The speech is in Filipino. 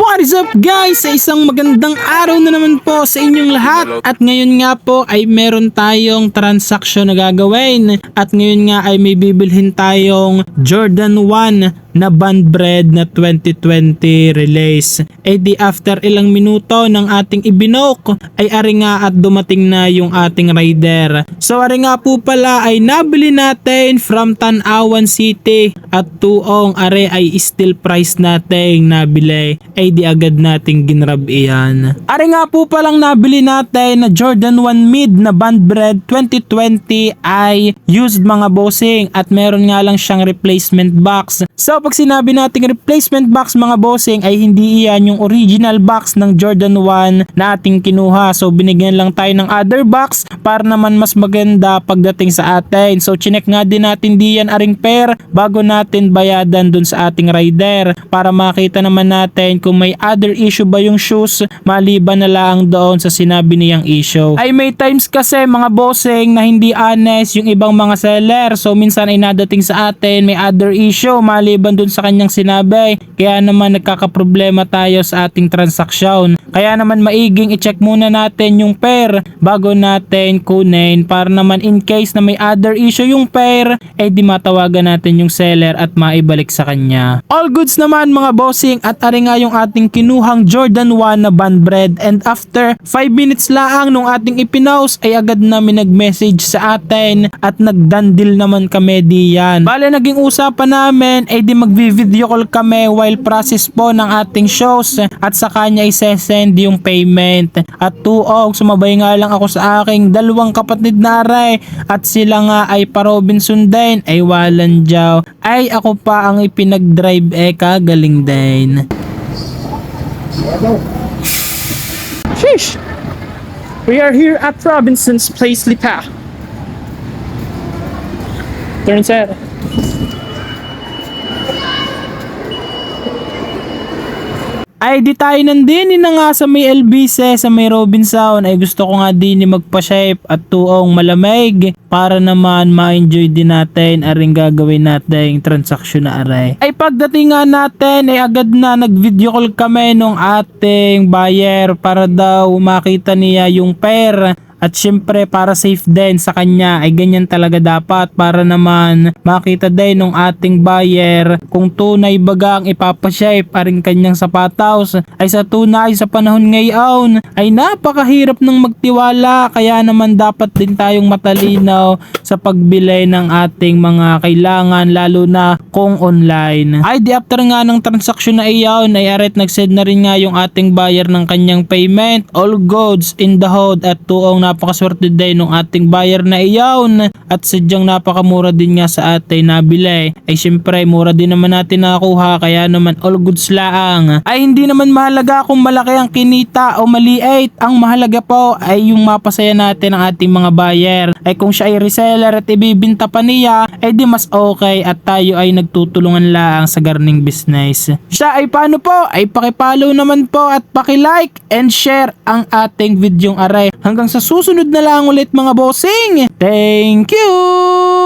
What is up guys? Sa isang magandang araw na naman po sa inyong lahat. At ngayon nga po ay meron tayong transaksyon na gagawin. At ngayon nga ay may bibilhin tayong Jordan 1 na band bread na 2020 release. Eh di after ilang minuto ng ating ibinok ay ari nga at dumating na yung ating rider. So ari nga po pala ay nabili natin from Tanawan City at tuong are ay still price nating nabili ay di agad nating ginrab iyan. Are nga po palang nabili natin na Jordan 1 mid na band bread 2020 ay used mga bossing at meron nga lang siyang replacement box. So pag sinabi nating replacement box mga bossing ay hindi iyan yung original box ng Jordan 1 na ating kinuha. So binigyan lang tayo ng other box para naman mas maganda pagdating sa atin. So chinek nga din natin diyan aring pair bago natin bayadan dun sa ating rider para makita naman natin kung may other issue ba yung shoes maliban na lang doon sa sinabi niyang issue. Ay may times kasi mga bossing na hindi honest yung ibang mga seller. So minsan ay nadating sa atin may other issue maliban dun sa kanyang sinabi. Kaya naman nagkakaproblema tayo sa ating transaksyon. Kaya naman maiging i-check muna natin yung pair bago natin kunin para naman in case na may other issue yung pair eh di matawagan natin yung seller at maibalik sa kanya. All goods naman mga bossing at ari nga yung ating kinuhang Jordan 1 na band bread and after 5 minutes lang nung ating ipinost ay agad namin nag-message sa atin at nagdandil naman kami diyan. Bale naging usapan namin ay di magvi-video call kami while process po ng ating shows at sa kanya isesend yung payment. At tuog, sumabay nga lang ako sa aking dalawang kapatid na aray at sila nga ay pa-Robinson din ay walan jaw. Ay ako pa ang ipinag-drive eh kagaling din. Sheesh! We are here at Robinson's Place Lipa. Turn sir. Ay di tayo nandini na nga sa may Elbise, sa may Robinson. Ay gusto ko nga din magpa-shape at tuong malamig para naman ma-enjoy din natin aring gagawin natin transaksyon na aray. Ay pagdating nga natin ay agad na nag-video call kami nung ating buyer para daw makita niya yung pair at syempre para safe din sa kanya ay ganyan talaga dapat para naman makita din ng ating buyer kung tunay baga ang ipapashape aring kanyang sapatos ay sa tunay sa panahon ngayon ay napakahirap ng magtiwala. Kaya naman dapat din tayong matalinaw sa pagbili ng ating mga kailangan lalo na kung online. Ay di after nga ng transaksyon na iyon ay aret nagsend na rin nga yung ating buyer ng kanyang payment. All goods in the hold at tuong napakaswerte din ng ating buyer na iyon at sadyang napakamura din nga sa atin nabili. Ay syempre mura din naman natin nakakuha kaya naman all goods laang. Ay hindi naman mahalaga kung malaki ang kinita o maliit. Ang mahalaga po ay yung mapasaya natin ang ating mga buyer. Ay kung siya ay reseller at ibibinta pa niya ay di mas okay at tayo ay nagtutulungan laang sa garning business. Siya ay paano po? Ay pakipollow naman po at pakilike and share ang ating videong aray. Hanggang sa susunod na lang ulit mga bossing. Thank you!